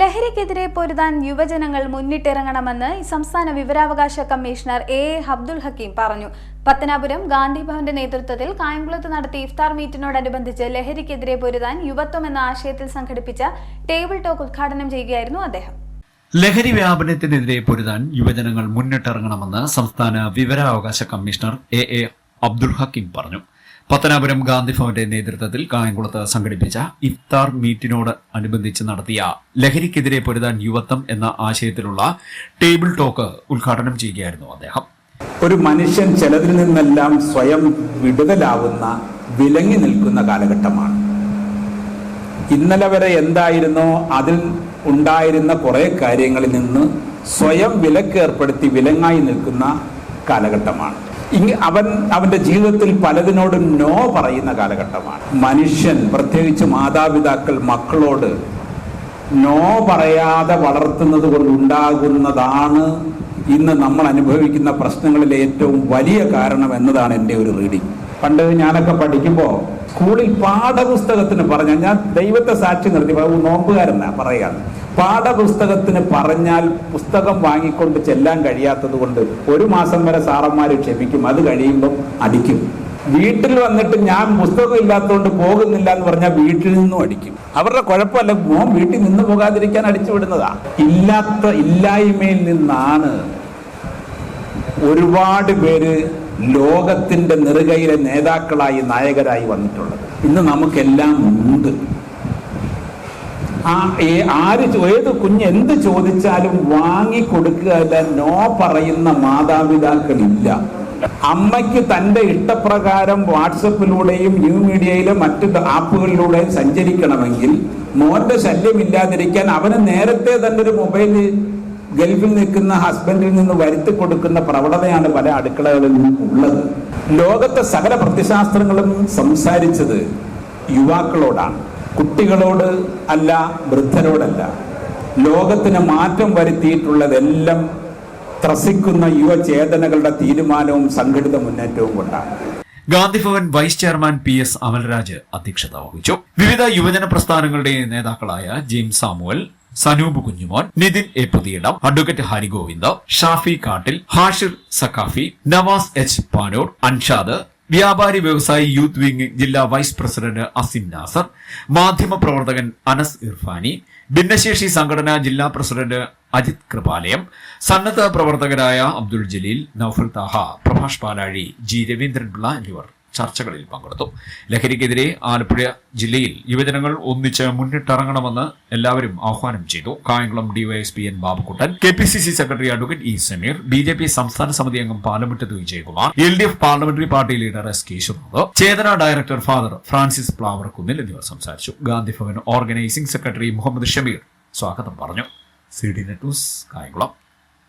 ലഹരിക്കെതിരെ പൊരുതാൻ യുവജനങ്ങൾ മുന്നിട്ടിറങ്ങണമെന്ന് സംസ്ഥാന വിവരാവകാശ commissioner A A Abdul Hakeem പറഞ്ഞു. പത്തനാപുരം ഗാന്ധിഭവന്റെ നേതൃത്വത്തിൽ കായംകുളത്ത് നടത്തിയ ഇഫ്താർ മീറ്റിനോടനുബന്ധിച്ച് ലഹരിക്കെതിരെ പൊരുതാൻ യുവത്വം എന്ന ആശയത്തിൽ സംഘടിപ്പിച്ച ടേബിൾ ടോക്ക് ഉദ്ഘാടനം ചെയ്യുകയായിരുന്നു അദ്ദേഹം. ലഹരി വ്യാപനത്തിനെതിരെ പൊരുതാൻ യുവജനങ്ങൾ മുന്നിട്ടിറങ്ങണമെന്ന് സംസ്ഥാന വിവരാവകാശ commissioner A A Abdul Hakeem പറഞ്ഞു. പത്തനാപുരം ഗാന്ധി ഭവന്റെ നേതൃത്വത്തിൽ കായംകുളത്ത് സംഘടിപ്പിച്ച ഇഫ്താർ മീറ്റിനോട് അനുബന്ധിച്ച് നടത്തിയ ലഹരിക്കെതിരെ പൊരുതാൻ യുവത്വം എന്ന ആശയത്തിലുള്ള ടേബിൾ ടോക്ക് ഉദ്ഘാടനം ചെയ്യുകയായിരുന്നു അദ്ദേഹം. ഒരു മനുഷ്യൻ ചിലതിൽ നിന്നെല്ലാം സ്വയം വിടുതലാവുന്ന വിലങ്ങി നിൽക്കുന്ന കാലഘട്ടമാണ്. ഇന്നലെ വരെ എന്തായിരുന്നോ അതിൽ ഉണ്ടായിരുന്ന കുറെ കാര്യങ്ങളിൽ നിന്ന് സ്വയം വിലക്കേർപ്പെടുത്തി വിലങ്ങായി നിൽക്കുന്ന കാലഘട്ടമാണ്. ഇങ് അവൻ അവന്റെ ജീവിതത്തിൽ പലതിനോടും നോ പറയുന്ന കാലഘട്ടമാണ്. മനുഷ്യൻ പ്രത്യേകിച്ച് മാതാപിതാക്കൾ മക്കളോട് നോ പറയാതെ വളർത്തുന്നത് കൊണ്ടുണ്ടാകുന്നതാണ് ഇന്ന് നമ്മൾ അനുഭവിക്കുന്ന പ്രശ്നങ്ങളിലെ ഏറ്റവും വലിയ കാരണം എന്നതാണ് എന്റെ ഒരു റീഡിങ് പണ്ട് ഞാനൊക്കെ പഠിക്കുമ്പോൾ സ്കൂളിൽ പാഠപുസ്തകത്തിന് പറഞ്ഞ ഞാൻ ദൈവത്തെ സാക്ഷി നിർത്തി നോമ്പുകാരനാണ് നോമ്പുകാരനാ പറയാന്ന് പാഠപുസ്തകത്തിന് പറഞ്ഞാൽ പുസ്തകം വാങ്ങിക്കൊണ്ട് ചെല്ലാൻ കഴിയാത്തത് കൊണ്ട് ഒരു മാസം വരെ സാറന്മാർ ക്ഷമിക്കും. അത് കഴിയുമ്പം അടിക്കും. വീട്ടിൽ വന്നിട്ട് ഞാൻ പുസ്തകം ഇല്ലാത്തതുകൊണ്ട് പോകുന്നില്ല എന്ന് പറഞ്ഞാൽ വീട്ടിൽ നിന്നും അടിക്കും. അവരുടെ കുഴപ്പമല്ല മോൻ വീട്ടിൽ നിന്ന് പോകാതിരിക്കാൻ അടിച്ചു വിടുന്നതാ. ഇല്ലാത്ത ഇല്ലായ്മയിൽ നിന്നാണ് ഒരുപാട് പേര് ലോകത്തിന്റെ നെറുകയിലെ നേതാക്കളായി നായകരായി വന്നിട്ടുള്ളത്. ഇന്ന് നമുക്കെല്ലാം ഉണ്ട്. ആ ആര് ഏത് കുഞ്ഞ് എന്ത് ചോദിച്ചാലും വാങ്ങി കൊടുക്കുക നോ പറയുന്ന മാതാപിതാക്കളില്ല. അമ്മയ്ക്ക് തന്റെ ഇഷ്ടപ്രകാരം വാട്സപ്പിലൂടെയും ന്യൂ മീഡിയയിലും മറ്റ് ആപ്പുകളിലൂടെയും സഞ്ചരിക്കണമെങ്കിൽ മോന്റെ ശല്യമില്ലാതിരിക്കാൻ അവന് നേരത്തെ തന്നെ ഒരു മൊബൈൽ ഗൾഫിൽ നിൽക്കുന്ന ഹസ്ബൻഡിൽ നിന്ന് വരുത്തി കൊടുക്കുന്ന പ്രവണതയാണ് പല അടുക്കളകളിലും ഉള്ളത്. ലോകത്തെ സകല പ്രത്യശാസ്ത്രങ്ങളും സംസാരിച്ചത് യുവാക്കളോടാണ്. കുട്ടികളോട് അല്ല വൃദ്ധരോടല്ല. ലോകത്തിന് മാറ്റം വരുത്തിയിട്ടുള്ളതെല്ലാം ത്രസിക്കുന്ന യുവചേതനകളുടെ തീരുമാനവും സംഘടിത മുന്നേറ്റവും കൊണ്ടാണ്. Gandhibhavan vice chairman P S Amalraj അധ്യക്ഷത വഹിച്ചു. വിവിധ യുവജന പ്രസ്ഥാനങ്ങളുടെ നേതാക്കളായ James Samuel Sanoop Kunjumon Nithin A Puthiyidam advocate Harigovind Shafi Kattil Hashir Sakhafi Navas H Panoor Anshad വ്യാപാരി വ്യവസായി യൂത്ത് വിംഗ് ജില്ലാ വൈസ് പ്രസിഡന്റ് അസിം നാസർ മാധ്യമ പ്രവർത്തകൻ അനസ് ഇർഫാനി ഭിന്നശേഷി സംഘടനാ ജില്ലാ പ്രസിഡന്റ് അജിത് കൃപാലയം സന്നദ്ധ പ്രവർത്തകരായ അബ്ദുൾ ജലീൽ നൌഫൽ താഹ പ്രഭാഷ് പാലാഴി ജി രവീന്ദ്രൻപിള്ള എന്നിവർ. ചർച്ചകളിൽ പങ്കെടുത്തു. ലഹരിക്കെതിരെ ആലപ്പുഴ ജില്ലയിൽ യുവജനങ്ങൾ ഒന്നിച്ച് മുന്നിട്ടിറങ്ങണമെന്ന് എല്ലാവരും ആഹ്വാനം ചെയ്തു. Kayamkulam DYSP N Babukuttan K P C C secretary advocate E Sameer B J P സംസ്ഥാന സമിതി അംഗം Palamuttathu Vijayakumar L D F parliamentary party leader S Keshavanath Chetana director father Francis Plavarkunnil എന്നിവർ സംസാരിച്ചു. ഗാന്ധി ഭവൻ ഓർഗനൈസിംഗ് സെക്രട്ടറി മുഹമ്മദ് ഷമീർ സ്വാഗതം പറഞ്ഞു. C D net news Kayamkulam.